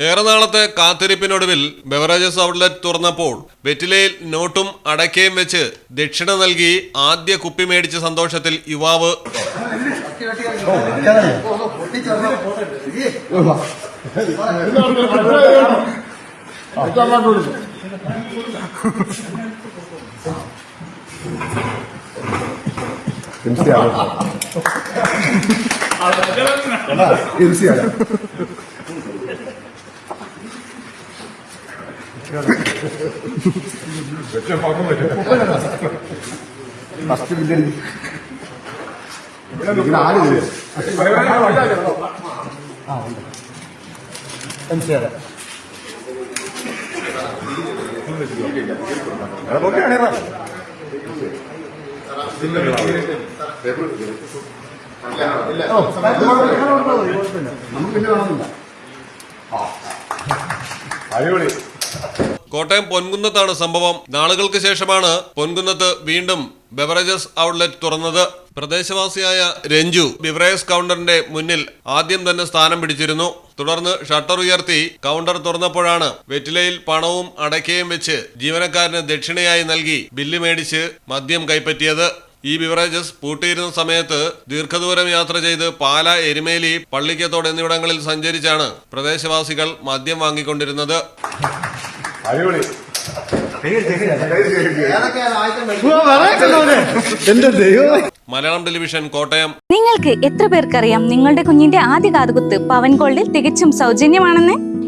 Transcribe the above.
ഏറെ നാളത്തെ കാത്തിരിപ്പിനൊടുവിൽ beverages outlet തുറന്നപ്പോൾ വെറ്റിലയിൽ നോട്ടും അടയ്ക്കയും വെച്ച് ദക്ഷിണ നൽകി ആദ്യ കുപ്പി മേടിച്ച സന്തോഷത്തിൽ യുവാവ് ഫസ്റ്റ് ബില്ലടി ഇതിന് ആര് തരും നമുക്ക് പിന്നെ വേണമെന്നില്ല കോട്ടയം പൊൻകുന്നത്താണ് സംഭവം. നാളുകൾക്ക് ശേഷമാണ് പൊൻകുന്നത്ത് വീണ്ടും ബെവറേജസ് ഔട്ട്ലെറ്റ് തുറന്നത്. പ്രദേശവാസിയായ രഞ്ജു ബിവറേജ് കൗണ്ടറിന്റെ മുന്നിൽ ആദ്യം തന്നെ സ്ഥാനം പിടിച്ചിരുന്നു. തുടർന്ന് ഷട്ടർ ഉയർത്തി കൗണ്ടർ തുറന്നപ്പോഴാണ് വെറ്റിലയിൽ പണവും അടയ്ക്കയും വെച്ച് ജീവനക്കാരന് ദക്ഷിണയായി നൽകി ബില്ല് മേടിച്ച് മദ്യം കൈപ്പറ്റിയത്. ഈ ബിവറേജസ് പൂട്ടിയിരുന്ന സമയത്ത് ദീർഘദൂരം യാത്ര ചെയ്ത് പാല എരുമേലി പള്ളിക്കത്തോട് എന്നിവിടങ്ങളിൽ സഞ്ചരിച്ചാണ് പ്രദേശവാസികൾ മദ്യം വാങ്ങിക്കൊണ്ടിരുന്നത്. മലയാളം ടെലിവിഷൻ കോട്ടയം. നിങ്ങൾക്ക് എത്ര പേർക്കറിയാം നിങ്ങളുടെ കുഞ്ഞിന്റെ ആദ്യ കാതുകുത്ത് പവൻ ഗോൾഡിൽ തികച്ചും സൗജന്യമാണെന്ന്?